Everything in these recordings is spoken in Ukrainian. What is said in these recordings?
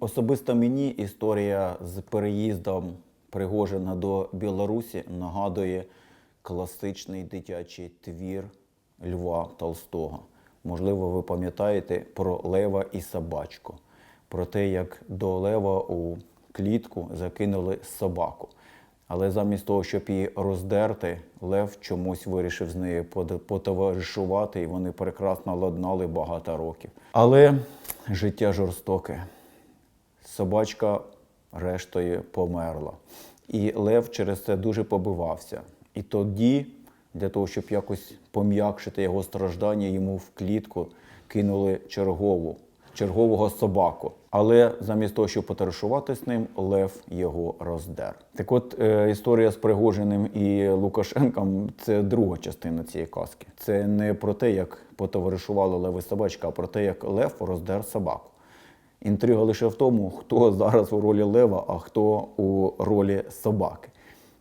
Особисто мені історія з переїздом Пригожина до Білорусі нагадує класичний дитячий твір Льва Толстого. Можливо, ви пам'ятаєте про Лева і собачку, про те, як до Лева у клітку закинули собаку. Але замість того, щоб її роздерти, Лев чомусь вирішив з нею потоваришувати, і вони прекрасно ладнали багато років. Але життя жорстоке. Собачка рештою померла. І Лев через це дуже побивався. І тоді, для того, щоб якось пом'якшити його страждання, йому в клітку кинули чергову, чергового собаку. Але замість того, щоб потаришувати з ним, Лев його роздер. Так от е, історія з Пригожиним і Лукашенком це друга частина цієї казки. Це не про те, як потоваришували Лев і собачка, а про те, як Лев роздер собаку. Інтрига лише в тому, хто зараз у ролі лева, а хто у ролі собаки.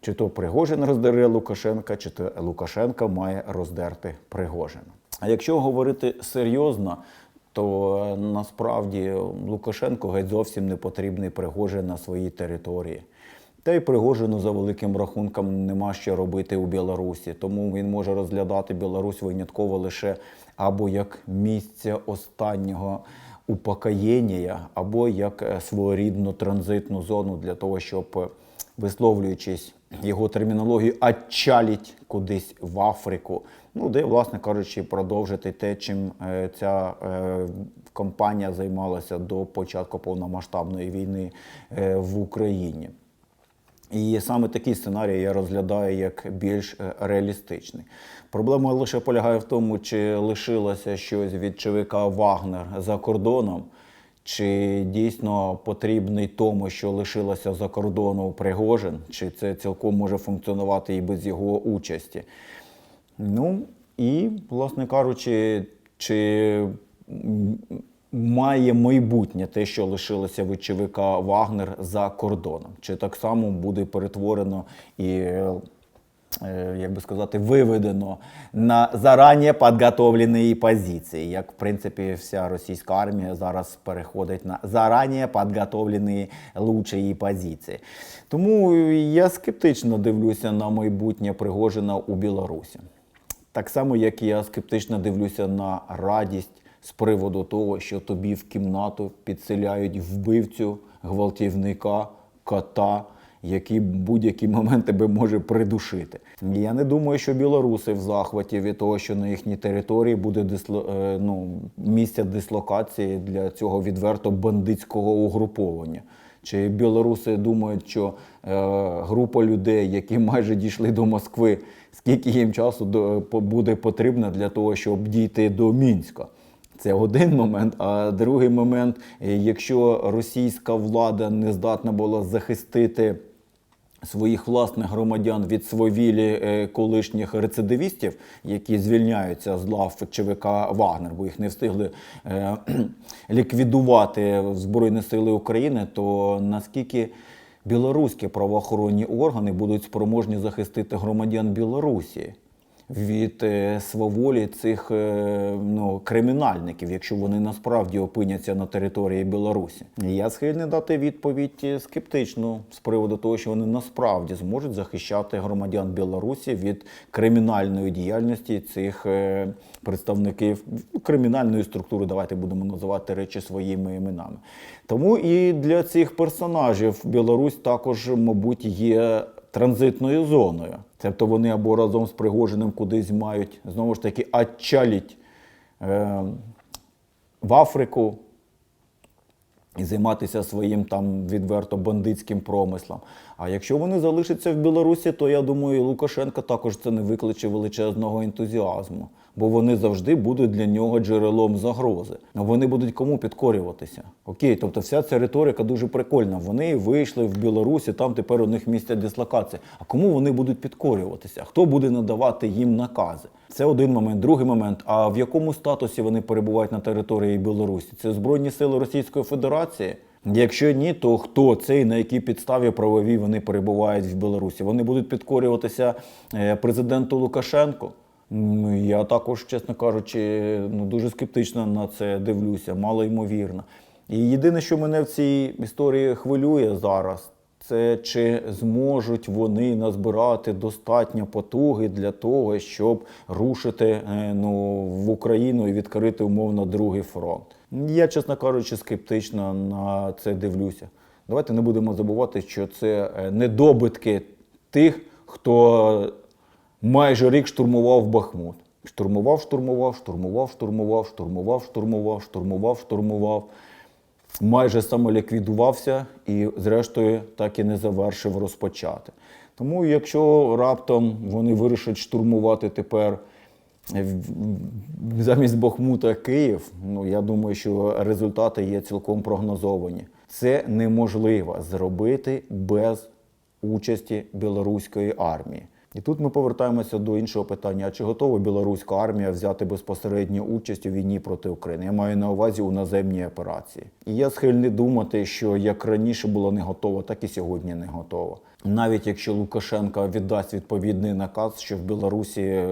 Чи то Пригожин роздере Лукашенка, чи то Лукашенка має роздерти Пригожина. А якщо говорити серйозно, то насправді Лукашенко геть зовсім не потрібний Пригожин на своїй території. Та й Пригожину за великим рахунком нема що робити у Білорусі, тому він може розглядати Білорусь винятково лише або як місце останнього упокоєння, або як е, своєрідну транзитну зону для того, щоб, е, висловлюючись його термінологію, отчалить кудись в Африку. Ну, де, власне кажучи, продовжити те, чим е, ця компанія займалася до початку повномасштабної війни в Україні. І саме такий сценарій я розглядаю як більш е, реалістичний. Проблема лише полягає в тому, чи лишилося щось від ЧВК Вагнер за кордоном, чи дійсно потрібний тому, що лишилося за кордоном Пригожин, чи це цілком може функціонувати і без його участі. Ну і, власне кажучи, чи має майбутнє те, що лишилося від Вагнер за кордоном? Чи так само буде перетворено і, е, е, як би сказати, виведено на зарані підготовлені позиції, як в принципі вся російська армія зараз переходить на зарані підготовлені лучші позиції. Тому я скептично дивлюся на майбутнє Пригожина у Білорусі. Так само, як я скептично дивлюся на радість з приводу того, що тобі в кімнату підселяють вбивцю, гвалтівника, кота, який в будь-який момент тебе може придушити. Я не думаю, що білоруси в захваті від того, що на їхній території буде дисло, е, ну, місце дислокації для цього відверто бандитського угруповання. Чи білоруси думають, що е, група людей, які майже дійшли до Москви, скільки їм часу до, буде потрібно для того, щоб дійти до Мінська? Це один момент. А другий момент, е, якщо російська влада не здатна була захистити своїх власних громадян від свавілі е, колишніх рецидивістів, які звільняються з лав ЧВК Вагнер, бо їх не встигли е, ліквідувати Збройні Сили України, то наскільки білоруські правоохоронні органи будуть спроможні захистити громадян Білорусі? Від е, сваволі цих е, ну, кримінальників, якщо вони насправді опиняться на території Білорусі. Я схильний дати відповідь е, скептичну з приводу того, що вони насправді зможуть захищати громадян Білорусі від кримінальної діяльності цих представників ну, кримінальної структури. Давайте будемо називати речі своїми іменами. Тому і для цих персонажів Білорусь також, мабуть, є транзитною зоною. Тобто вони або разом з Пригожиним кудись мають знову ж таки отчаліть е, в Африку і займатися своїм там відверто бандитським промислом. А якщо вони залишаться в Білорусі, то я думаю, Лукашенко також це не викличе величезного ентузіазму, бо вони завжди будуть для нього джерелом загрози. Вони будуть кому підкорюватися? Окей, тобто вся ця риторика дуже прикольна. Вони вийшли в Білорусі, там тепер у них місце дислокації. А кому вони будуть підкорюватися? Хто буде надавати їм накази? Це один момент. Другий момент. А в якому статусі вони перебувають на території Білорусі? Це Збройні сили Російської Федерації? Якщо ні, то хто це і на якій підставі правовій вони перебувають в Білорусі? Вони будуть підкорюватися е, президенту Лукашенку? Я також, чесно кажучи, ну дуже скептично на це дивлюся, мало ймовірно. І єдине, що мене в цій історії хвилює зараз, це чи зможуть вони назбирати достатньо потуги для того, щоб рушити е, ну, в Україну і відкрити умовно другий фронт. Я, чесно кажучи, скептично на це дивлюся. Давайте не будемо забувати, що це е, недобитки тих, хто майже рік штурмував Бахмут. Штурмував, штурмував, штурмував, штурмував, штурмував, штурмував, штурмував, штурмував. Майже самоліквідувався і, зрештою, так і не завершив розпочати. Тому, якщо раптом вони вирішать штурмувати тепер замість Бахмута Київ, ну я думаю, що результати є цілком прогнозовані. Це неможливо зробити без участі білоруської армії. І тут ми повертаємося до іншого питання: а чи готова білоруська армія взяти безпосередню участь у війні проти України? Я маю на увазі у наземній операції. І я схильний думати, що як раніше була не готова, так і сьогодні не готова. Навіть якщо Лукашенко віддасть відповідний наказ, що в Білорусі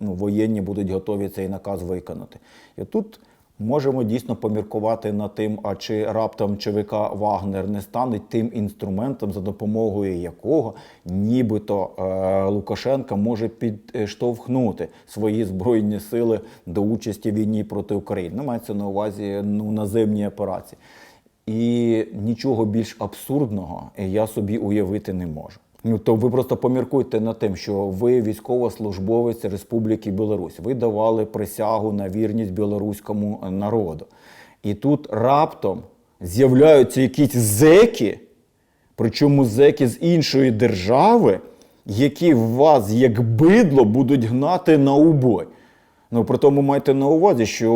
ну, воєнні будуть готові цей наказ виконати. І тут Можемо дійсно поміркувати над тим, а чи раптом ЧВК Вагнер не стане тим інструментом, за допомогою якого нібито е, Лукашенка може підштовхнути свої збройні сили до участі в війні проти України. Ну, мається на увазі ну, наземні операції. І нічого більш абсурдного я собі уявити не можу. Ну, то ви просто поміркуйте над тим, що ви військовослужбовець Республіки Білорусь. Ви давали присягу на вірність білоруському народу. І тут раптом з'являються якісь зеки, причому зеки з іншої держави, які вас як бидло будуть гнати на убой. Ну, при тому майте на увазі, що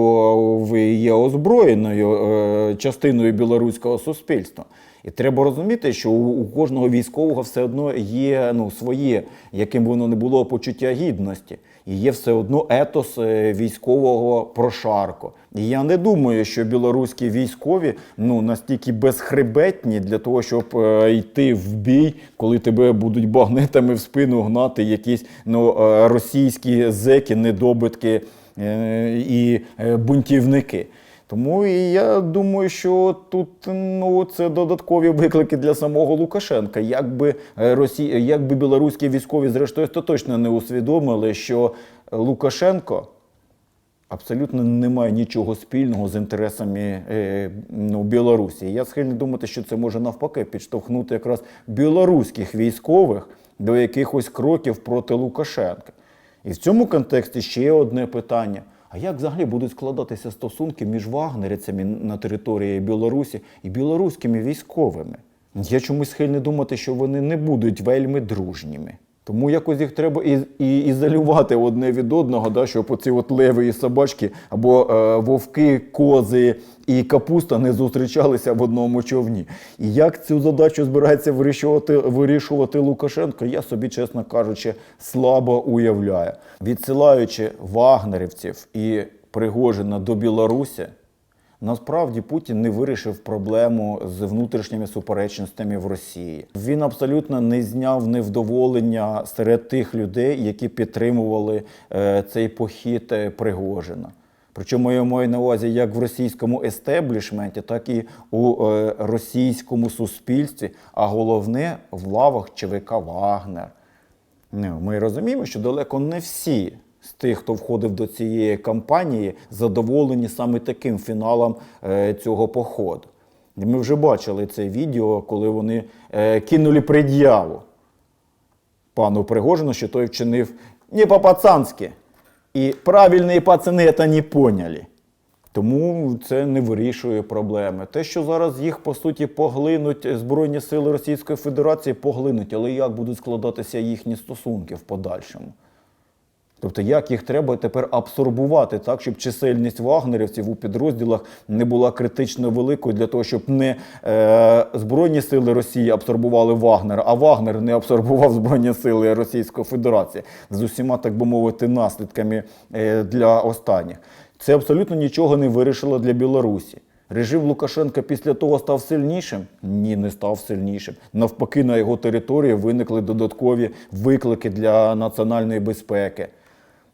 ви є озброєною е, частиною білоруського суспільства. І треба розуміти, що у, у кожного військового все одно є ну, своє, яким воно не було почуття гідності. І є все одно етос е, військового прошарку. І я не думаю, що білоруські військові ну, настільки безхребетні для того, щоб е, йти в бій, коли тебе будуть багнетами в спину гнати якісь ну, е, російські зеки, недобитки е, і е, бунтівники. Тому і я думаю, що тут ну це додаткові виклики для самого Лукашенка. Якби е, Росія, якби білоруські військові, зрештою, то точно не усвідомили, що Лукашенко абсолютно не має нічого спільного з інтересами е, ну, Білорусі. Я схильний думати, що це може навпаки підштовхнути якраз білоруських військових до якихось кроків проти Лукашенка. І в цьому контексті ще одне питання. А як взагалі будуть складатися стосунки між вагнерівцями на території Білорусі і білоруськими військовими? Я чомусь схильний думати, що вони не будуть вельми дружніми. Тому якось їх треба і, і ізолювати одне від одного, да, щоб оці от леви і собачки або е, вовки, кози і капуста не зустрічалися в одному човні. І як цю задачу збирається вирішувати, вирішувати Лукашенко, я собі, чесно кажучи, слабо уявляю. Відсилаючи вагнерівців і Пригожина до Білорусі, Насправді Путін не вирішив проблему з внутрішніми суперечностями в Росії. Він абсолютно не зняв невдоволення серед тих людей, які підтримували е, цей похід е, Пригожина. Причому я маю на увазі як в російському естеблішменті, так і у е, російському суспільстві, а головне в лавах ЧВК Вагнер. Ну, Ми розуміємо, що далеко не всі з тих, хто входив до цієї кампанії, задоволені саме таким фіналом е, цього походу. Ми вже бачили це відео, коли вони е, кинули пред'яву пану Пригожину, що той вчинив не по-пацанськи. І правильні пацани це не поняли. Тому це не вирішує проблеми. Те, що зараз їх по суті поглинуть Збройні сили Російської Федерації, поглинуть, але як будуть складатися їхні стосунки в подальшому? Тобто, як їх треба тепер абсорбувати так, щоб чисельність вагнерівців у підрозділах не була критично великою для того, щоб не е, Збройні сили Росії абсорбували Вагнера, а Вагнер не абсорбував Збройні сили Російської Федерації з усіма, так би мовити, наслідками е, для останніх. Це абсолютно нічого не вирішило для Білорусі. Режим Лукашенка після того став сильнішим? Ні, не став сильнішим. Навпаки, на його території виникли додаткові виклики для національної безпеки.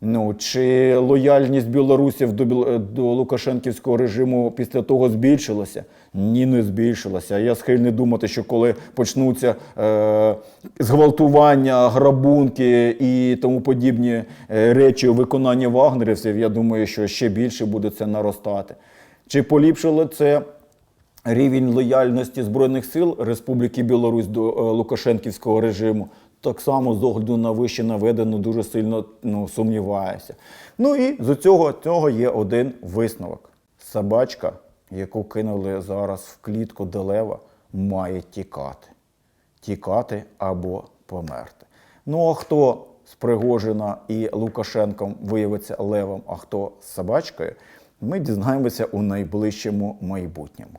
Ну чи лояльність білорусів до, до Лукашенківського режиму після того збільшилася? Ні, не збільшилася. Я схильний думати, що коли почнуться е, зґвалтування, грабунки і тому подібні е, речі у виконанні вагнерівців, я думаю, що ще більше буде це наростати. Чи поліпшило це рівень лояльності Збройних сил Республіки Білорусь до е, Лукашенківського режиму? Так само з огляду на вище наведено дуже сильно ну, сумніваюся. Ну і з цього, цього є один висновок. Собачка, яку кинули зараз в клітку до лева, має тікати. Тікати або померти. Ну а хто з Пригожина і Лукашенком виявиться левом, а хто з собачкою, ми дізнаємося у найближчому майбутньому.